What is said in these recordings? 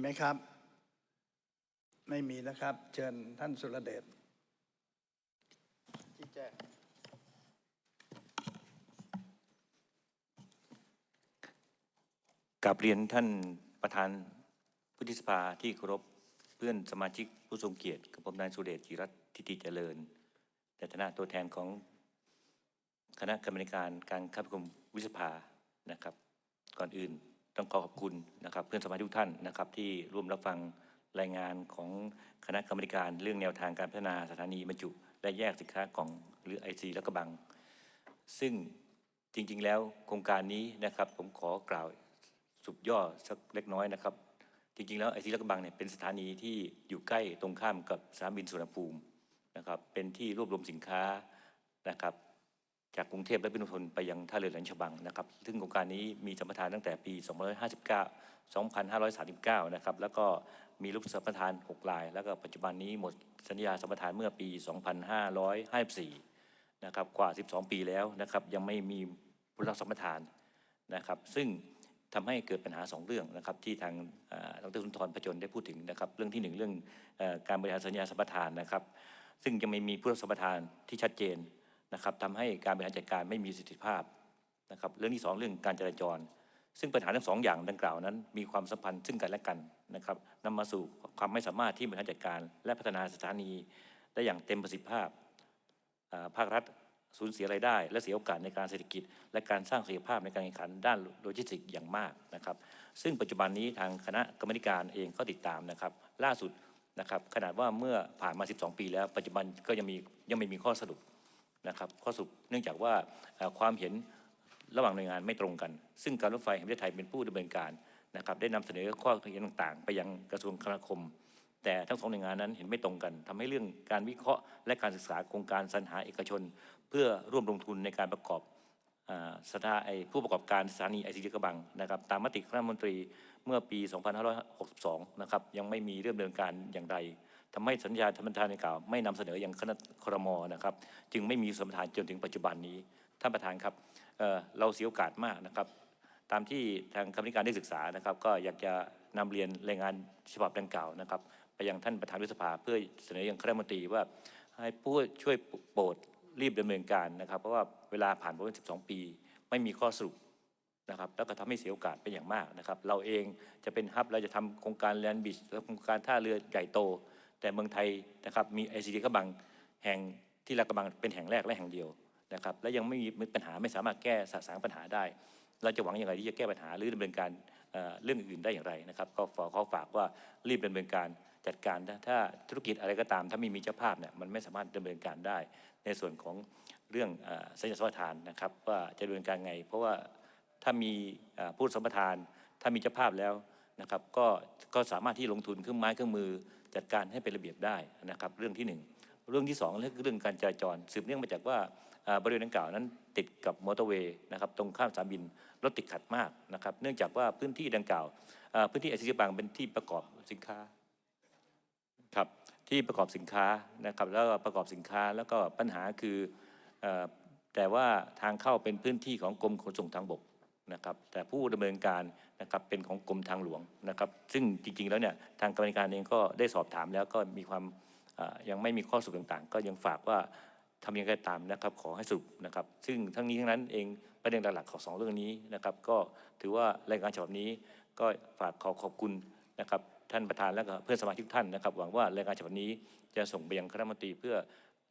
ไหมครับ ไม่มีนะครับ เชิญท่านสุรเดชชี้แจงกลับเรียนท่านประธานวุฒิสภาที่เคารพเพื่อนสมาชิกผู้ทรงเกียรติกับผมนายสุเดชจิรัตทิติเจริญในฐานะตัวแทนของคณะกรรมการการคัดประชุมวิสภานะครับ ก่อนอื่น ต้องขอขอบคุณนะครับเพื่อนสมาชิกทุกท่านนะครับที่ร่วมรับฟังรายงานของคณะกรรมการเรื่องแนวทางการพัฒนาสถานีบรรจุ และแยกสินค้ากล่องหรือไอซีและกระบัง ซึ่งจริงๆแล้วโครงการนี้นะครับผมขอกล่าวสุดย่อสักเล็กน้อยนะครับ จริงๆแล้วไอซีและกระบังเนี่ยเป็นสถานีที่อยู่ใกล้ตรงข้ามกับสนามบินสุวรรณภูมินะครับเป็นที่รวบรวมสินค้านะครับ จากกรุงเทพและปริมณฑลไปยังท่าเรือแหลมฉบังนะครับ ซึ่งโครงการนี้มีสัมปทานตั้งแต่ปี 2559 2539 นะครับ แล้วก็มีรูปสัมปทาน 6 ลาย แล้วก็ปัจจุบันนี้หมดสัญญาสัมปทานเมื่อปี 2554 นะครับกว่า 12 ปีแล้วนะครับ ยังไม่มีผู้รับสัมปทานนะครับ ซึ่งทำให้เกิดปัญหา 2 เรื่องนะครับที่ทางเอ่อดรสุนทรพจนได้พูดถึงนะครับ เรื่องที่ 1 เรื่องเอ่อการบริหารสัญญาสัมปทานนะครับ ซึ่งยังไม่มีผู้รับสัมปทานที่ชัดเจน นะครับทำให้การบริหารจัดการไม่มีประสิทธิภาพนะครับเรื่องที่สองเรื่องการจราจร ซึ่งปัญหาทั้งสองอย่างดังกล่าวนั้น มีความสัมพันธ์ซึ่งกันและกันนะครับนำมาสู่ความไม่สามารถที่บริหารจัดการ และพัฒนาสถานีได้อย่างเต็มประสิทธิภาพภาครัฐสูญเสียรายได้ และเสียโอกาสในการเศรษฐกิจ และการสร้างศักยภาพในการแข่งขันด้านโลจิสติกส์อย่างมากนะครับซึ่งปัจจุบันนี้ทางคณะกรรมการเองก็ติดตามนะครับล่าสุดนะครับขนาดว่าเมื่อผ่านมา 12 ปีแล้ว ปัจจุบันก็ยังมียังไม่มีข้อสรุป นะครับข้อสรุปเนื่องจากว่าความเห็นระหว่างหน่วยงานไม่ตรงกัน ซึ่งการรถไฟแห่งประเทศไทยเป็นผู้ดำเนินการนะครับได้นำเสนอข้อเห็นต่างๆ ไปยังกระทรวงคมนาคม แต่ทั้งสองหน่วยงานนั้นเห็นไม่ตรงกันทำให้เรื่องการวิเคราะห์ และการศึกษาโครงการสรรหาเอกชน เพื่อร่วมลงทุนในการประกอบสถาไอผู้ประกอบการสถานีไอซีกระบังนะครับตามมติคณะมนตรีเมื่อปี 2562 นะครับยังไม่มีเรื่องดำเนินการอย่างไร ทำให้สัญญาธรรมทานในกล่าว ไม่นำเสนออย่างคณะครมนะครับ จึงไม่มีสมรทานจนถึงปัจจุบันนี้ ท่านประธานครับเเราเสียโอกาสมากนะครับ ตามที่ทางคณะกรรมการได้ศึกษานะครับ ก็อยากจะนำเรียนรายงานฉบับดังกล่าวนะครับ ไปยังท่านประธานวิสภาเพื่อเสนออยังคณะรัฐมนตรีว่าให้ผู้ช่วยโปรดรีบดำเนินการนะครับ เพราะว่าเวลาผ่านไปเป็น12 ปี ไม่มีข้อสรุปนะครับแล้วก็ทำให้เสียโอกาสเป็นอย่างมากนะครับ เราเองจะเป็นฮับเราจะทำโครงการแลนด์บิชและโครงการท่าเรือใหญ่โต แต่เมืองไทยนะครับมีไอซีดีกระบังแห่งที่ลาดกระบังเป็นแห่งแรกและแห่งเดียวนะครับและยังไม่มีปัญหาไม่สามารถแก้สะสางปัญหาได้ เราจะหวังอย่างไรที่จะแก้ปัญหาหรือดำเนินการเเรื่องอื่นได้อย่างไรนะครับก็ขอขอฝากว่ารีบดำเนินการจัดการถ้าธุรกิจอะไรก็ตาม ถ้าไม่มีเจ้าภาพเนี่ยมันไม่สามารถดำเนินการได้ ในส่วนของเรื่องสัญญาสัมปทานนะครับว่าจะดำเนินการไง เพราะว่าถ้ามีผู้สัมปทาน ถ้ามีเจ้าภาพแล้วนะครับก็ก็สามารถที่ลงทุนเครื่องไม้เครื่องมือ จัดการให้เป็นระเบียบได้นะครับ เรื่องที่หนึ่งเรื่องที่สองเรื่องเรื่องการจราจร สืบเนื่องมาจากว่าบริเวณดังกล่าวนั้นติดกับมอเตอร์เวย์นะครับตรงข้ามสนามบินรถติดขัดมากนะครับ เนื่องจากว่าพื้นที่ดังกล่าวพื้นที่ไอซีบางเป็นที่ประกอบสินค้าครับที่ประกอบสินค้านะครับแล้วก็ประกอบสินค้าแล้วก็ปัญหาคืออแต่ว่าทางเข้าเป็นพื้นที่ของกรมขนส่งทางบก นะครับแต่ผู้ดำเนินการนะครับเป็นของกรมทางหลวงนะครับ ซึ่งจริงๆแล้วเนี่ยทางกรรมการเองก็ได้สอบถามแล้วก็มีความยังไม่มีข้อสรุปต่างๆ ก็ยังฝากว่าทำยังไงตามนะครับขอให้สรุปนะครับ ซึ่งทั้งนี้ทั้งนั้นเองประเด็นหลักๆของสองเรื่องนี้นะครับ ก็ถือว่ารายงานฉบับนี้ก็ฝากขอขอบคุณนะครับ ท่านประธานและก็เพื่อนสมาชิกท่านนะครับ หวังว่ารายงานฉบับนี้จะส่งไปยังคณะมนตรีเพื่อ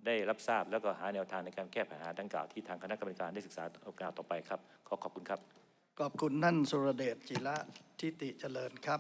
ได้รับทราบแล้วก็หาแนวทางในการแก้ปัญหาดังกล่าวที่ทางคณะกรรมการได้ศึกษาโอกาสต่อไปครับ ขอขอบคุณครับ ขอบคุณท่านสุรเดชจิระทิติเจริญครับ